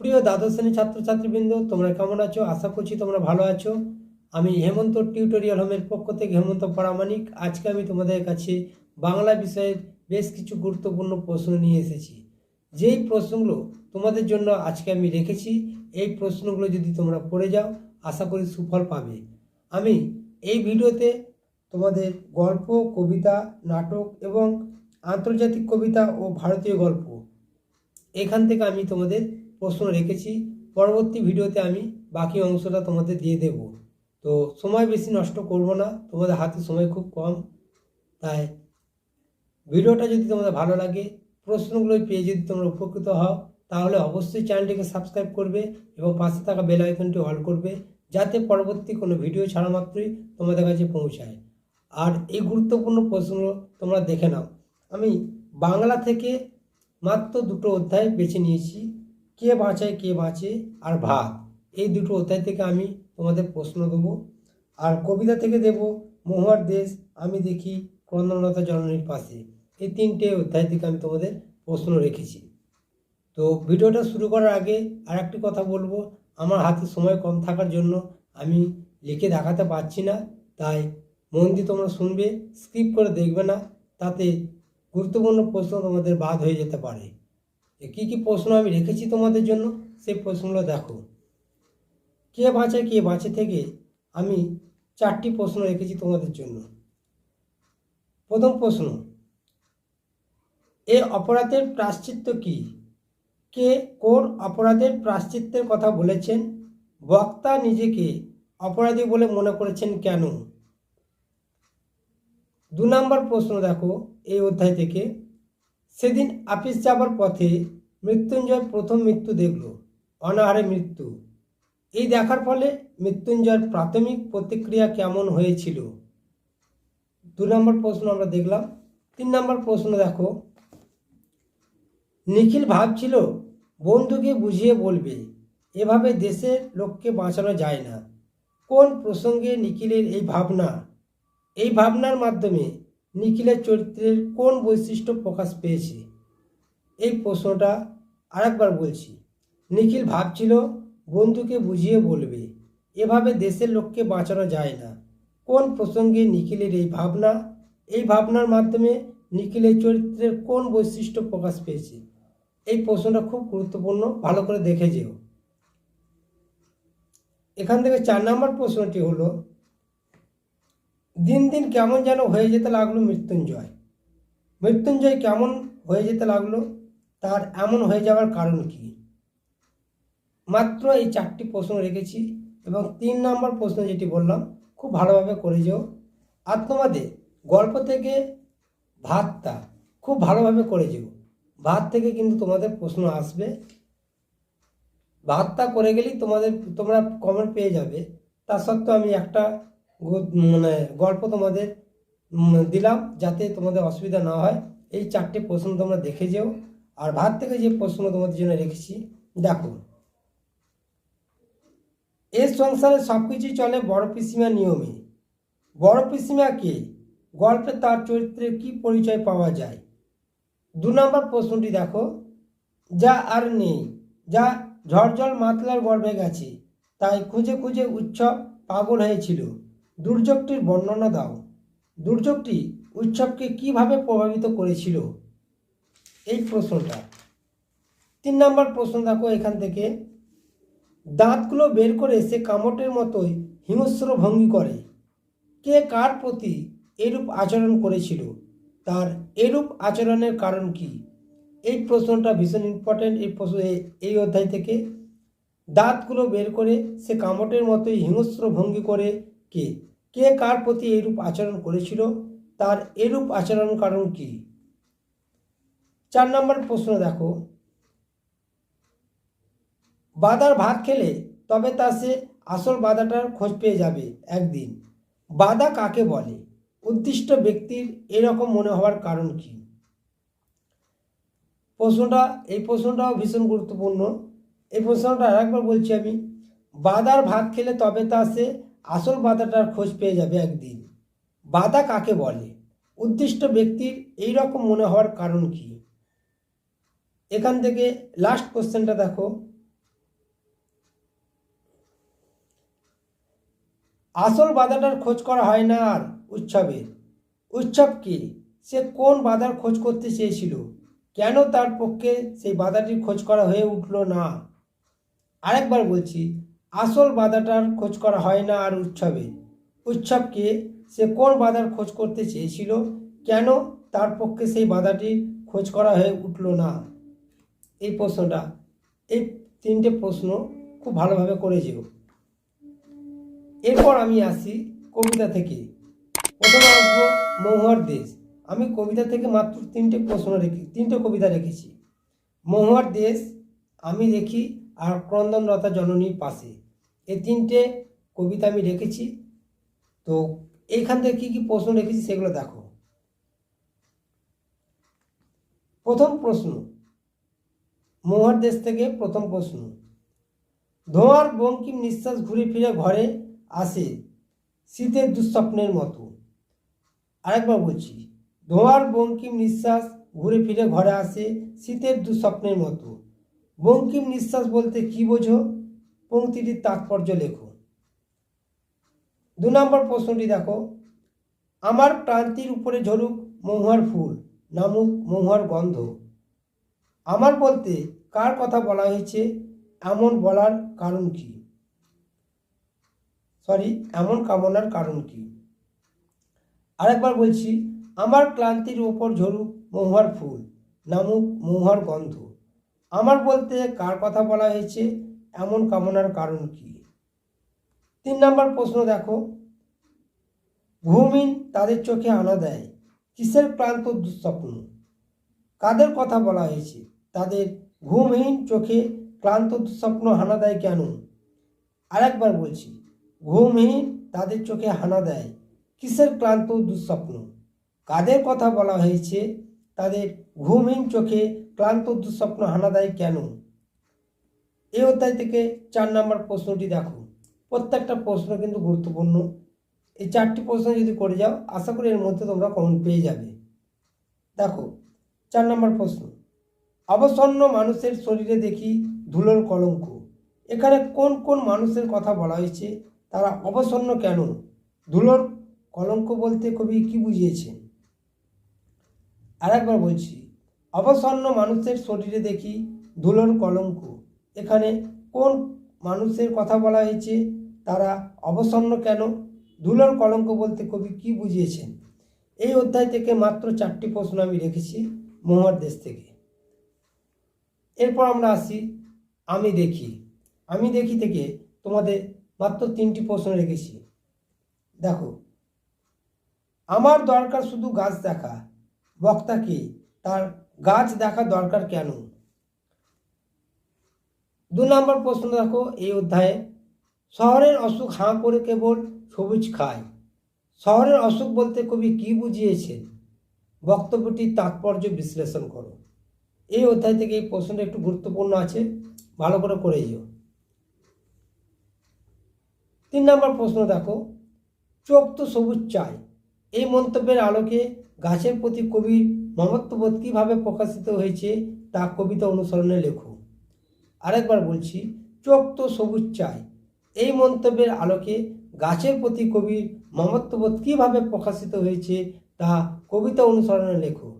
প্রিয় দ্বাদশ শ্রেণির ছাত্রছাত্রীবৃন্দ, তোমরা কেমন আছো? আশা করছি তোমরা ভালো আছো। আমি হেমন্ত টিউটোরিয়াল হোমের পক্ষ থেকে হেমন্ত পরামানিক আজকে আমি তোমাদের কাছে বাংলা বিষয়ের বেশ কিছু গুরুত্বপূর্ণ প্রশ্ন নিয়ে এসেছি। যেই প্রশ্নগুলো তোমাদের জন্য আজকে আমি রেখেছি, এই প্রশ্নগুলো যদি তোমরা পড়ে যাও, আশা করি সুফল পাবে। আমি এই ভিডিওতে তোমাদের গল্প, কবিতা, নাটক এবং আন্তর্জাতিক কবিতা ও ভারতীয় গল্প। এখান থেকে আমি তোমাদের প্রশ্ন রেখেছি। পরবর্তী ভিডিওতে আমি বাকি অংশটা তোমাদের দিয়ে দেব। তো সময় বেশি নষ্ট করব না, তোমাদের হাতে সময় খুব কম। তাই ভিডিওটা যদি তোমাদের ভালো লাগে প্রশ্নগুলো পেয়ে যদি তোমরা উপকৃত হও, তাহলে অবশ্যই চ্যানেলটিকে সাবস্ক্রাইব করবে এবং পাশে থাকা বেল আইকনটি অল করবে, যাতে পরবর্তী কোনো ভিডিও ছাড়া মাত্রই তোমাদের কাছে পৌঁছায়। আর এই গুরুত্বপূর্ণ প্রশ্ন তোমরা দেখে নাও। আমি বাংলা থেকে মাত্র দুটো অধ্যায় বেছে নিয়েছি। কে বাঁচায়, কে বাঁচে আর ভাত। এই দুটো অধ্যায় থেকে আমি তোমাদের প্রশ্ন দেবো। আর কবিতা থেকে দেব, মহুয়ার দেশ, আমি দেখি ক্রন্দনলতা জননীর পাশে। এই তিনটে অধ্যায় থেকে আমি তোমাদের প্রশ্ন রেখেছি। তো ভিডিওটা শুরু করার আগে আর একটি কথা বলব। আমার হাতে সময় কম থাকার জন্য আমি লিখে দেখাতে পারছি না, তাই মন দিয়ে তোমরা শুনবে স্কিপ করে দেখবে না, তাতে গুরুত্বপূর্ণ প্রশ্ন তোমাদের বাদ হয়ে যেতে পারে। কী কী প্রশ্ন আমি রেখেছি তোমাদের জন্য? সেই প্রশ্নগুলো দেখো। কে বাঁচে কে বাঁচে থেকে আমি চারটি প্রশ্ন রেখেছি তোমাদের জন্য। প্রথম প্রশ্ন, এ অপরাধের প্রাশ্চিত্য কি? কে কোন অপরাধের প্রাশ্চিত্যের কথা বলেছেন? বক্তা নিজেকে অপরাধী বলে মনে করেছেন কেন? দু নম্বর প্রশ্ন দেখো, এই অধ্যায় থেকে। সেদিন আপিস যাবার পথে মৃত্যুঞ্জয় প্রথম মৃত্যু দেখল, অনাহারে মৃত্যু। এই দেখার ফলে মৃত্যুঞ্জয়ের প্রাথমিক প্রতিক্রিয়া কেমন হয়েছিল? দু নম্বর প্রশ্ন আমরা দেখলাম। তিন নম্বর প্রশ্ন দেখো, নিখিল ভাবছিল, বন্ধুকে বুঝিয়ে বলবে, এভাবে দেশের লোককে বাঁচানো যায় না। কোন প্রসঙ্গে নিখিলের এই ভাবনা? এই ভাবনার মাধ্যমে নিখিলের চরিত্রের কোন বৈশিষ্ট্য প্রকাশ পেয়েছে? এই প্রশ্নটা আরেকবার বলছি। নিখিল ভাবছিল, বন্ধুকে বুঝিয়ে বলবে, এভাবে দেশের লোককে বাঁচানো যায় না। কোন প্রসঙ্গে নিখিলের এই ভাবনা? এই ভাবনার মাধ্যমে নিখিলের চরিত্রের কোন বৈশিষ্ট্য প্রকাশ পেয়েছে? এই প্রশ্নটা খুব গুরুত্বপূর্ণ, ভালো করে দেখে যেও। এখান থেকে চার নম্বর প্রশ্নটি হলো দিন দিন কেমন যেন হয়ে যেতে লাগল মৃত্যুঞ্জয়। মৃত্যুঞ্জয় কেমন হয়ে যেতে লাগল, তার এমন হয়ে যাওয়ার কারণ কি? মাত্র এই চারটি প্রশ্ন রেখেছি এবং তিন নম্বর প্রশ্ন যেটি বললাম, খুব ভালোভাবে করে যেও। আর তোমাদের গল্প থেকে ভাতটা খুব ভালোভাবে করে যেও। ভাত থেকে কিন্তু তোমাদের প্রশ্ন আসবে। ভাতটা করে গেলেই তোমাদের, তোমরা কমেন্ট পেয়ে যাবে। তা সত্ত্বেও আমি একটা মানে গল্প তোমাদের দিলাম যাতে তোমাদের অসুবিধা না হয়। এই চারটে প্রশ্ন তোমরা দেখে যেও। আর ভাত থেকে যে প্রশ্ন তোমাদের জন্য রেখেছি, দেখো। এর সংসারে সব কিছুই চলে বড় পিসিমা নিয়মে। বড় পিসিমা কে? গল্পে তার চরিত্রের কি পরিচয় পাওয়া যায়? দু নম্বর প্রশ্নটি দেখো। যা আর নেই, যা ঝড়জল মাতলার গর্ভে গেছে, তাই খুঁজে খুঁজে উৎসব পাগল হয়েছিল। দুর্যোগটির বর্ণনা দাও। দুর্যোগটি উৎসবকে কীভাবে প্রভাবিত করেছিল? এই প্রশ্নটা। তিন নম্বর প্রশ্ন দেখো এখান থেকে। দাঁতগুলো বের করে সে কামটের মতোই হিংস্র ভঙ্গি করে। কে কার প্রতি এরূপ আচরণ করেছিল? তার এরূপ আচরণের কারণ কি? এই প্রশ্নটা ভীষণ ইম্পর্ট্যান্ট এই প্রশ্ন এই অধ্যায় থেকে। দাঁতগুলো বের করে সে কামটের মতোই হিংস্র ভঙ্গি করে কে? কে কার প্রতি এরূপ আচরণ করেছিল, তার এরূপ আচরণ কারণ কি? চার নম্বর প্রশ্ন দেখো। বাদার ভাত খেলে তবে তা সে আসল বাদাটার খোঁজ পেয়ে যাবে একদিন। বাদা কাকে বলে? উদ্দিষ্ট ব্যক্তির এরকম মনে হওয়ার কারণ কি? প্রশ্নটা, এই প্রশ্নটাও ভীষণ গুরুত্বপূর্ণ। এই প্রশ্নটা আরেকবার বলছি আমি। বাদার ভাত খেলে তবে তা সে আসল বাদাটার খোঁজ পেয়ে যাবে একদিন। বাধা কাকে বলে? উদ্দিষ্ট ব্যক্তির এই রকম মনে হওয়ার কারণ কি? এখান থেকে লাস্ট কোশ্চেনটা দেখো। আসল বাধাটার খোঁজ করা হয় না আর উৎসবে উৎসব কি? সে কোন বাধার খোঁজ করতে চেয়েছিল? কেন তার পক্ষে সেই বাধাটির খোঁজ করা হয়ে উঠল না? আরেকবার বলছি আসল বাধাটার খোঁজ করা হয় না আর উৎসবে। উৎসবকে সে কোন বাধার খোঁজ করতে চেয়েছিল, কেন তার পক্ষে সেই বাধাটির খোঁজ করা হয়ে উঠল না? এই প্রশ্নটা, এই তিনটে প্রশ্ন খুব ভালোভাবে করে যেও। এরপর আমি আসি কবিতা থেকে। প্রথমে আসব মহুয়ার দেশ। আমি কবিতা থেকে মাত্র তিনটে প্রশ্ন রেখে, তিনটে কবিতা রেখেছি। মহুয়ার দেশ আমি দেখি আর ক্রন্দনরতা জননীর পাশে। এই তিনটে কবিতা আমি রেখেছি। তো এইখান থেকে কী কী প্রশ্ন রেখেছি সেগুলো দেখো। প্রথম প্রশ্ন, মহুয়ার দেশ থেকে প্রথম প্রশ্ন, ধোঁয়ার বঙ্কিম নিঃশ্বাস ঘুরে ফিরে ঘরে আসে শীতের দুঃস্বপ্নের মতো। আরেকবার বলছি, ধোঁয়ার বঙ্কিম নিঃশ্বাস ঘুরে ফিরে ঘরে আসে শীতের দুঃস্বপ্নের মতো। বঙ্কিম নিঃশ্বাস বলতে কি বোঝো? পংক্তিটির তাৎপর্য লেখো দু নম্বর প্রশ্নটি দেখো। আমার ক্রান্তির উপরে ঝরুক মহুয়ার ফুল, নামুক মহুয়ার গন্ধ। আমার বলতে কার কথা বলা হয়েছে, এমন বলার কারণ কি? সরি এমন কামনার কারণ কি? আরেকবার বলছি, আমার ক্লান্তির ওপর ঝরুক মহুয়ার ফুল, নামুক মহুয়ার গন্ধ। আমার বলতে কার কথা বলা হয়েছে এমন কামনার কারণ কি? তিন নম্বর প্রশ্ন দেখো। ঘুমিন তাদের চোখে আনা দেয়। কিসের ক্লান্ত দুঃস্বপ্ন? কাদের কথা বলা হয়েছে? তাদের ঘুমহীন চোখে ক্লান্ত দুঃস্বপ্ন হানা দেয় কেন? আরেকবার বলছি, ঘুমহীন তাদের চোখে হানা দেয়। কিসের ক্লান্ত দুঃস্বপ্ন? কাদের কথা বলা হয়েছে? তাদের ঘুমহীন চোখে ক্লান্ত দুঃস্বপ্ন হানা দেয় কেন? এই অধ্যায় থেকে চার নম্বর প্রশ্নটি দেখো। প্রত্যেকটা প্রশ্ন কিন্তু গুরুত্বপূর্ণ। এই চারটি প্রশ্ন যদি করে যাও, আশা করি এর মধ্যে তোমরা কমন পেয়ে যাবে। দেখো, চার নম্বর প্রশ্ন। অবসন্ন মানুষের শরীরে দেখি ধুলোর কলঙ্ক। এখানে কোন কোন মানুষের কথা বলা হয়েছে? তারা অবসন্ন কেন? ধুলোর কলঙ্ক বলতে কবি কি বুঝিয়েছেন? আরেকবার বলছি, অবসন্ন মানুষের শরীরে দেখি ধুলোর কলঙ্ক। এখানে কোন মানুষের কথা বলা হয়েছে, তারা অবসন্ন কেন? ধুলোর কলঙ্ক বলতে কবি কি বুঝিয়েছেন? এই অধ্যায় থেকে মাত্র চারটি প্রশ্ন আমি রেখেছি মহুয়ার দেশ থেকে। এরপর আমরা আসি আমি দেখি। আমি দেখি থেকে তোমাদের মাত্র তিনটি প্রশ্ন রেখেছি। দেখো, আমার দরকার শুধু গাছ দেখা। বক্তাকে তার গাছ দেখা দরকার কেন? দু নম্বর প্রশ্ন দেখো, এই অধ্যায়ে, শহরের অসুখ হাঁ করে কেবল সবুজ খায়। শহরের অসুখ বলতে কবি কি বুঝিয়েছেন? বক্তব্যটির তাৎপর্য বিশ্লেষণ করো। এই অধ্যায় থেকে এই প্রশ্নটা একটু গুরুত্বপূর্ণ আছে, ভালো করে করে যেও তিন নম্বর প্রশ্ন দেখো, চোখ তো সবুজ চায় এই মন্তব্যের আলোকে গাছের প্রতি কবির মমত্ববোধ কীভাবে প্রকাশিত হয়েছে তা কবিতা অনুসরণে লেখো। আরেকবার বলছি, চোখ তো সবুজ চাই। এই মন্তব্যের আলোকে গাছের প্রতি কবির মমত্ববোধ কীভাবে প্রকাশিত হয়েছে তা কবিতা অনুসরণে লেখো।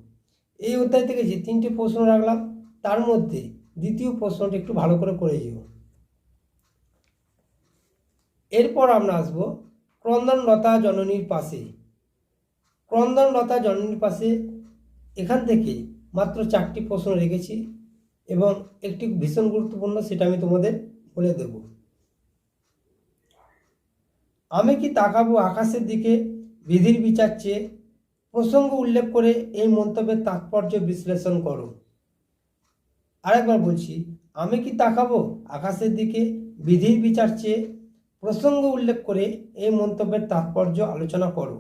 এই অধ্যায় থেকে যে তিনটে প্রশ্ন রাখলাম, তার মধ্যে দ্বিতীয় প্রশ্নটি একটু ভালো করে করে যেও। এরপর আমরা আসব ক্রন্দনলতা জননীর পাশে। ক্রন্দনলতা জননীর পাশে এখান থেকে মাত্র চারটি প্রশ্ন রেখেছি। এবং একটি ভীষণ গুরুত্বপূর্ণ সেটা আমি তোমাদের বলে দেব। আমি কি তাকাবো আকাশের দিকে? বিধির বিচার চেয়ে প্রসঙ্গ উল্লেখ করে এই মন্তব্যের তাৎপর্য বিশ্লেষণ করো। আরেকবার বলছি, আমি কি তাকাবো আকাশের দিকে? বিধির বিচার চেয়ে প্রসঙ্গ উল্লেখ করে এই মন্তব্যের তাৎপর্য আলোচনা করো।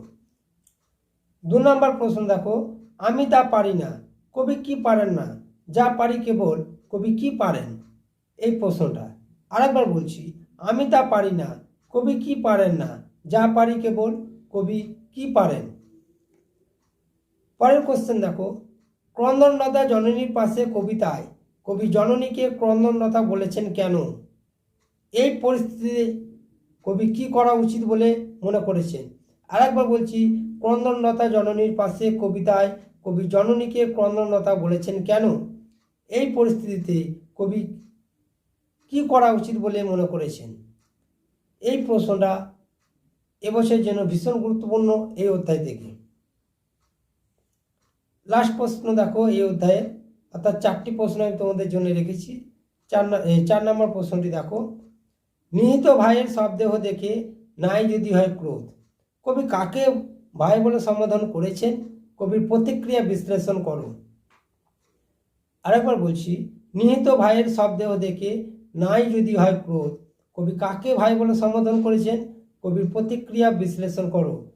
দু নম্বর প্রশ্ন দেখো, আমি তা পারি না, কবি কি পারেন না? যা পারি কেবল কবি কি পারেন? এই প্রশ্নটা। আরেকবার বলছি, আমি তা পারি না, কবি কি পারেন না? যা পারি কেবল কবি কি পারেন? পরের কোশ্চেন দেখো। ক্রন্দনলতা জননীর পাশে কবিতায়, কবি জননীকে ক্রন্দনলতা বলেছেন কেন? এই পরিস্থিতিতে কবি কি করা উচিত বলে মনে করেছেন? আরেকবার বলছি, ক্রন্দনলতা জননীর পাশে কবিতায়, কবি জননীকে ক্রন্দনলতা বলেছেন কেন? এই পরিস্থিতিতে কবি কি করা উচিত বলে মনে করেছেন? এই প্রশ্নটা এবছরের জন্য ভীষণ গুরুত্বপূর্ণ এই অধ্যায় থেকে। লাস্ট প্রশ্ন দেখো এই অধ্যায়ে, অর্থাৎ চারটি প্রশ্ন আমি তোমাদের জন্য রেখেছি। চার চার নম্বর প্রশ্নটি দেখো। নিহিত ভাইয়ের শবদেহ দেখে নাই যদি হয় ক্রোধ। কবি কাকে ভাই বলে সম্বোধন করেছেন? কবির প্রতিক্রিয়া বিশ্লেষণ করো। আরেকবার বলছি, নিহিত ভাইয়ের শবদেহ দেখে নাই যদি হয় ক্রোধ। কবি কাকে ভাই বলে সম্বোধন করেছেন? কবির প্রতিক্রিয়া বিশ্লেষণ করো।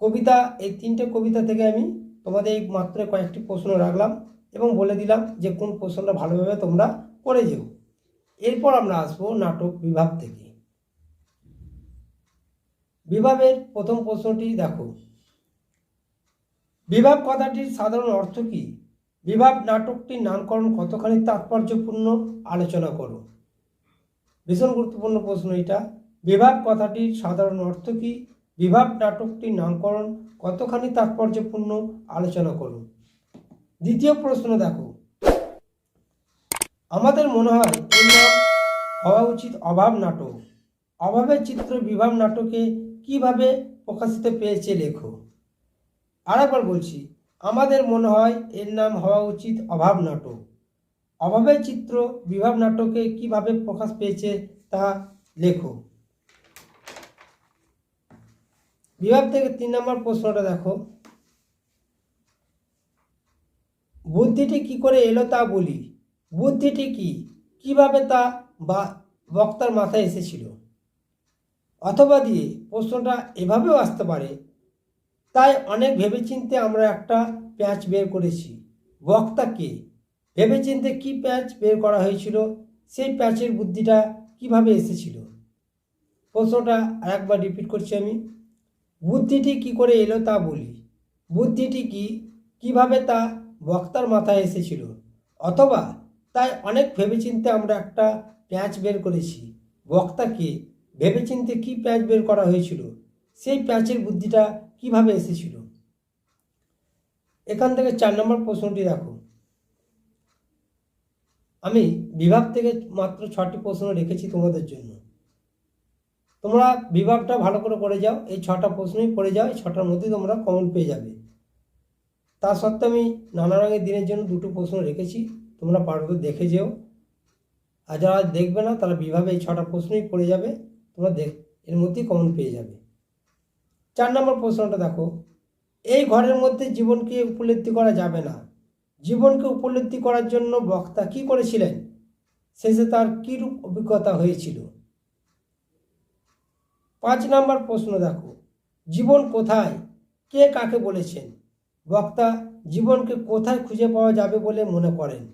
কবিতা, এই তিনটে কবিতা থেকে আমি তোমাদের এই মাত্র কয়েকটি প্রশ্ন রাখলাম এবং বলে দিলাম যে কোন প্রশ্নটা ভালোভাবে তোমরা করে যেও। এরপর আমরা আসব নাটক বিভাগ থেকে। বিভাগের প্রথম প্রশ্নটি দেখো। বিভাগ কথাটির সাধারণ অর্থ কী? বিভাগ নাটকটির নামকরণ কতখানি তাৎপর্যপূর্ণ আলোচনা করো। ভীষণ গুরুত্বপূর্ণ প্রশ্ন এটা। বিভাগ কথাটির সাধারণ অর্থ কী? বিভাগ নাটকটির নামকরণ কতখানি তাৎপর্যপূর্ণ আলোচনা করুন দ্বিতীয় প্রশ্ন দেখো। আমাদের মনে হয় এর নাম হওয়া উচিত অভাব নাটক। অভাবের চিত্র বিভাগ নাটকে কীভাবে প্রকাশিত পেয়েছে লেখো আরেকবার বলছি আমাদের মনে হয় এর নাম হওয়া উচিত অভাব নাটক। অভাবের চিত্র বিভাব নাটকে কীভাবে প্রকাশ পেয়েছে তা লেখো। বিভাব থেকে তিন নম্বর প্রশ্নটা দেখো। বুদ্ধিটি কি করে এলো তা বলি। বুদ্ধিটি কি? কীভাবে তা বা বক্তার মাথায় এসেছিল? অথবা দিয়ে প্রশ্নটা এভাবেও আসতে পারে তাই অনেক ভেবেচিন্তে আমরা একটা প্যাঁচ বের করেছি। বক্তা বক্তাকে ভেবেচিন্তে কি প্যাঁচ বের করা হয়েছিল? সেই প্যাঁচের বুদ্ধিটা কীভাবে এসেছিল? প্রশ্নটা আরেকবার রিপিট করছি আমি। বুদ্ধিটি কি করে এলো তা বলি। বুদ্ধিটি কি? কীভাবে তা বক্তার মাথায় এসেছিল? অথবা তাই অনেক ভেবেচিন্তে আমরা একটা প্যাঁচ বের করেছি। বক্তাকে ভেবেচিন্তে কি প্যাঁচ বের করা হয়েছিল? সেই প্যাঁচের বুদ্ধিটা কীভাবে এসেছিল? এখান থেকে চার নম্বর প্রশ্নটি দেখো। আমি বিভাগ থেকে মাত্র ছটি প্রশ্ন রেখেছি তোমাদের জন্য। তোমরা বিভাগটা ভালো করে করে যাও, এই ছটা প্রশ্নই পড়ে যাও, এই ছটার মধ্যেই তোমরা কমন পেয়ে যাবে। তা সত্ত্বেও আমি নানা রঙের দিনের জন্য দুটো প্রশ্ন রেখেছি, তোমরা পারবে দেখে যেও। আর যারা দেখবে না, তারা বিভাগে এই ছটা প্রশ্নই পড়ে যাবে, তোমরা দেখ, এর মধ্যেই কমন পেয়ে যাবে। চার নম্বর প্রশ্নটা দেখো। এই ঘরের মধ্যে জীবনকে উপলব্ধি করা যাবে না। জীবনকে উপলব্ধি করার জন্য বক্তা কি করেছিলেন? শেষে তার কীরূপ অভিজ্ঞতা হয়েছিল? পাঁচ নম্বর প্রশ্ন দেখো। জীবন কোথায়? কে কাকে বলেছেন? বক্তা, জীবনকে কোথায় খুঁজে পাওয়া যাবে বলে মনে করেন?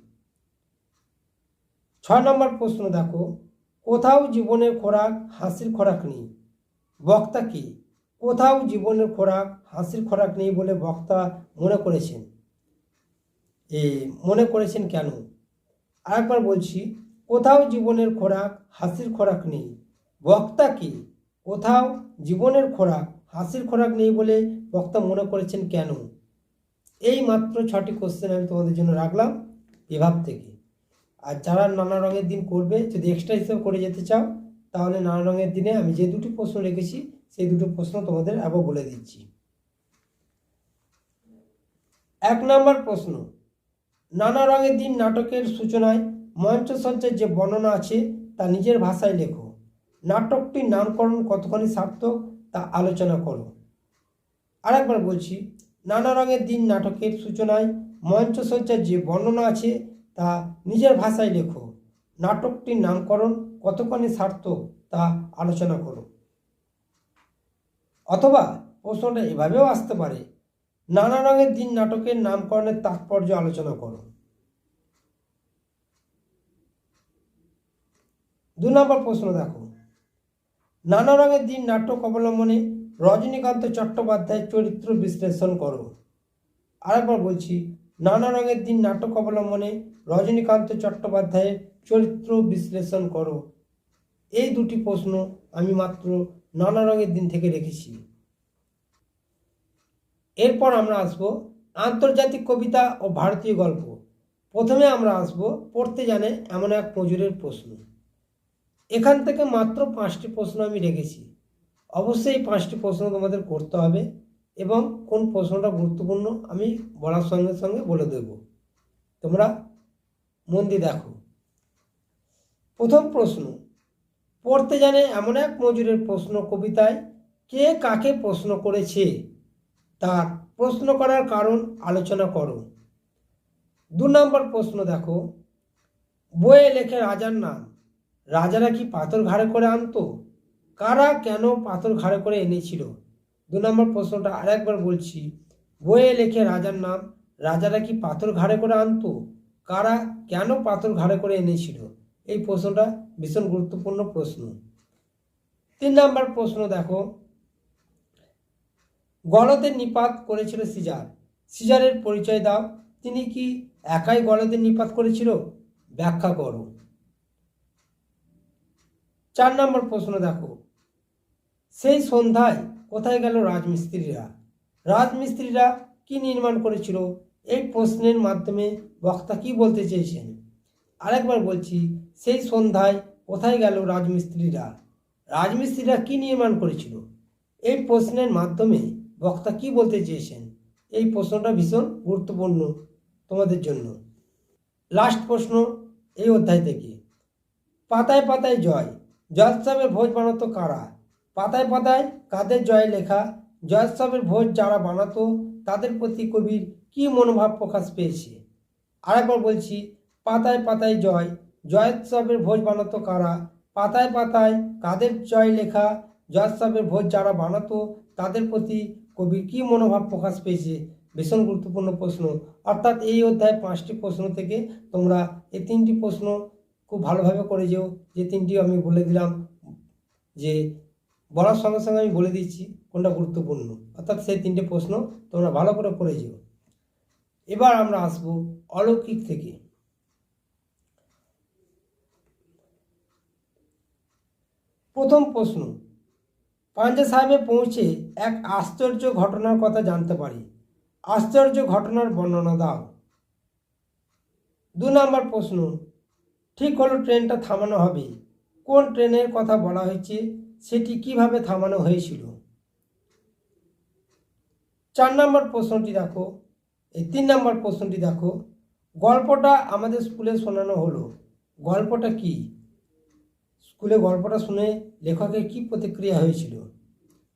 ছয় নম্বর প্রশ্ন দেখো। কোথাও জীবনের খোরাক, হাসির খোরাক নেই। বক্তা কি? কোথাও জীবনের খোরাক, হাসির খোরাক নেই বলে বক্তা মনে করেছেন। এ মনে করেছেন কেন? আরেকবার বলছি, কোথাও জীবনের খোরাক, হাসির খোরাক নেই। বক্তা কি? কোথাও জীবনের খোরাক, হাসির খোরাক নেই বলে বক্তা মনে করেছেন কেন? এই মাত্র ছটি কোশ্চেন আমি তোমাদের জন্য রাখলাম বিভাগ থেকে। আর যারা নানা রঙের দিন করবে, যদি এক্সট্রা হিসেবে করে যেতে চাও, তাহলে নানা রঙের দিনে আমি যে দুটি প্রশ্ন রেখেছি সেই দুটো প্রশ্ন তোমাদের আবার বলে দিচ্ছি। এক নম্বর প্রশ্ন, নানা রঙের দিন নাটকের সূচনায় মঞ্চসজ্জার যে বর্ণনা আছে তা নিজের ভাষায় লেখো। নাটকটির নামকরণ কতখানি সার্থক তা আলোচনা করো। আরেকবার বলছি, নানা রঙের দিন নাটকের সূচনায় মঞ্চসজ্জার যে বর্ণনা আছে তা নিজের ভাষায় লেখো। নাটকটির নামকরণ কতখানি সার্থক তা আলোচনা করো। অথবা প্রশ্নটা এভাবেও আসতে পারে। নানা রঙের দিন নাটকের নামকরণের তাৎপর্য আলোচনা করো দু নম্বর প্রশ্ন দেখো নানা রঙের দিন নাটক অবলম্বনে রজনীকান্ত চট্টোপাধ্যায়ের চরিত্র বিশ্লেষণ করো আরেকবার বলছি, নানা রঙের দিন নাটক অবলম্বনে রজনীকান্ত চট্টোপাধ্যায়ের চরিত্র বিশ্লেষণ করো। এই দুটি প্রশ্ন আমি মাত্র নানা রঙের দিন থেকে রেখেছি। এরপর আমরা আসব আন্তর্জাতিক কবিতা ও ভারতীয় গল্প। প্রথমে আমরা আসব পড়তে জানে এমন এক মজুরের প্রশ্ন। এখান থেকে মাত্র পাঁচটি প্রশ্ন আমি রেখেছি। অবশ্যই এই পাঁচটি প্রশ্ন তোমাদের করতে হবে এবং কোন প্রশ্নটা গুরুত্বপূর্ণ আমি বলার সঙ্গে সঙ্গে বলে দেব। তোমরা মন দিয়ে দেখো। প্রথম প্রশ্ন পড়তে জানে এমন এক মজুরের প্রশ্ন কবিতায়, কে কাকে প্রশ্ন করেছে? তার প্রশ্ন করার কারণ আলোচনা করো। দু নম্বর প্রশ্ন দেখো। বইয়ে লেখে রাজার নাম। রাজারা কি পাথর ঘাড়ে করে আনতো? কারা কেন পাথর ঘাড়ে করে এনেছিল? দু নম্বর প্রশ্নটা আরেকবার বলছি। বইয়ে লেখে রাজার নাম। রাজারা কি পাথর ঘাড়ে করে আনতো? কারা কেন পাথর ঘাড়ে করে এনেছিল? এই প্রশ্নটা ভীষণ গুরুত্বপূর্ণ প্রশ্ন। তিন নাম্বার প্রশ্ন দেখো। গলদের নিপাত করেছিল সিজার। সিজারের পরিচয় দাও। তিনি কি একাই গলদের নিপাত করেছিল? ব্যাখ্যা করো। চার নম্বর প্রশ্ন দেখো। সেই সন্ধ্যায় কোথায় গেল রাজমিস্ত্রিরা? রাজমিস্ত্রিরা কি নির্মাণ করেছিল? এই প্রশ্নের মাধ্যমে বক্তা কি বলতে চেয়েছেন? আরেকবার বলছি সেই সন্ধ্যায় কোথায় গেল রাজমিস্ত্রিরা? রাজমিস্ত্রিরা কি নির্মাণ করেছিল? এই প্রশ্নের মাধ্যমে বক্তা কি বলতে চেয়েছেন? এই প্রশ্নটা ভীষণ গুরুত্বপূর্ণ তোমাদের জন্য। লাস্ট প্রশ্ন এই অধ্যায় থেকে। পাতায় পাতায় জয়। জয়োৎসবের ভোজ বানাতো কারা? পাতায় পাতায় কাদের জয় লেখা? জয়োৎসবের ভোজ যারা বানাতো, তাদের প্রতি কবির কি মনোভাব প্রকাশ পেয়েছে? আরেকবার বলছি, পাতায় পাতায় জয় জয়োৎসবের ভোজ বানাতো কারা? পাতায় পাতায় কাদের জয় লেখা? জয়োৎসবের ভোজ যারা বানাতো, তাদের প্রতি কবির কি মনোভাব প্রকাশ পেয়েছে? ভীষণ গুরুত্বপূর্ণ প্রশ্ন। অর্থাৎ এই অধ্যায় পাঁচটি প্রশ্ন থেকে তোমরা এই তিনটি প্রশ্ন খুব ভালোভাবে করে যেও। যে তিনটি আমি বলে দিলাম, যে বলার সঙ্গে সঙ্গে আমি বলে দিচ্ছি কোনটা গুরুত্বপূর্ণ। অর্থাৎ সেই তিনটে প্রশ্ন তোমরা ভালো করে করে যেও। এবার আমরা আসব অলৌকিক থেকে। প্রথম প্রশ্ন। পাঞ্জা সাহেবে পৌঁছে এক আশ্চর্য ঘটনার কথা জানতে পারি। আশ্চর্য ঘটনার বর্ণনা দাও। দু নম্বর প্রশ্ন, ঠিক হলো ট্রেনটা থামানো হবে। কোন ট্রেনের কথা বলা হয়েছে, সেটি কীভাবে থামানো হয়েছিল? চার নম্বর প্রশ্নটি দেখো, এই তিন নম্বর প্রশ্নটি দেখো। গল্পটা আমাদের স্কুলে শোনানো হলো। গল্পটা কি? স্কুলে গল্পটা শুনে লেখকের কি প্রতিক্রিয়া হয়েছিল?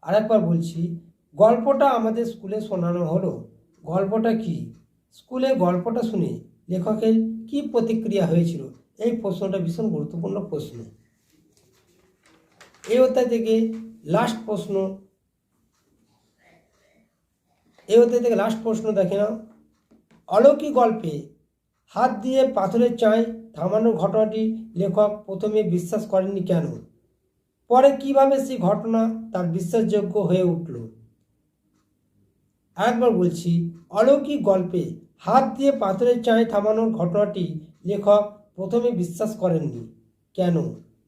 আরেকবার বলছি, গল্পটা আমাদের স্কুলে শোনানো হলো। গল্পটা কি? স্কুলে গল্পটা শুনে লেখকের কি প্রতিক্রিয়া হয়েছিল? এই প্রশ্নটা ভীষণ গুরুত্বপূর্ণ প্রশ্ন। এই অধ্যায় থেকে লাস্ট প্রশ্ন। এই অধ্যায় থেকে লাস্ট প্রশ্ন দেখে নাও। অলৌকিক গল্পে হাত দিয়ে পাথরের চাঁই থামানোর ঘটনাটি লেখক প্রথমে বিশ্বাস করেননি কেন? পরে কীভাবে সেই ঘটনা তার বিশ্বাসযোগ্য হয়ে উঠল? আরেকবার বলছি, অলৌকিক গল্পে হাত দিয়ে পাথরের চাঁই থামানোর ঘটনাটি লেখক প্রথমে বিশ্বাস করেননি। কেন?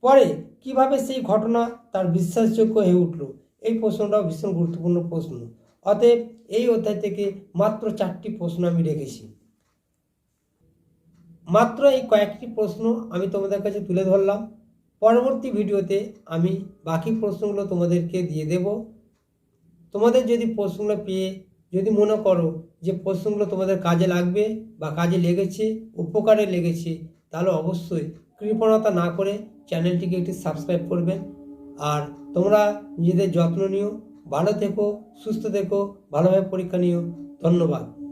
পরে কীভাবে সেই ঘটনা তার বিশ্বাসযোগ্য হয়ে উঠল? এই প্রশ্নটাও ভীষণ গুরুত্বপূর্ণ প্রশ্ন। অতএব এই অধ্যায় থেকে মাত্র চারটি প্রশ্ন আমি রেখেছি। মাত্র এই কয়েকটি প্রশ্ন আমি তোমাদের কাছে তুলে ধরলাম। পরবর্তী ভিডিওতে আমি বাকি প্রশ্নগুলো তোমাদেরকে দিয়ে দেব। তোমাদের যদি প্রশ্নগুলো পেয়ে, যদি মনে করো যে প্রশ্নগুলো তোমাদের কাজে লাগবে বা কাজে লেগেছে, উপকারে লেগেছে, তাহলে অবশ্যই কৃপণতা না করে চ্যানেলটিকে একটি সাবস্ক্রাইব করবেন। আর তোমরা নিজেদের যত্ন নিও, ভালো থেকো, সুস্থ থেকো, ভালোভাবে পরীক্ষা নিও। ধন্যবাদ।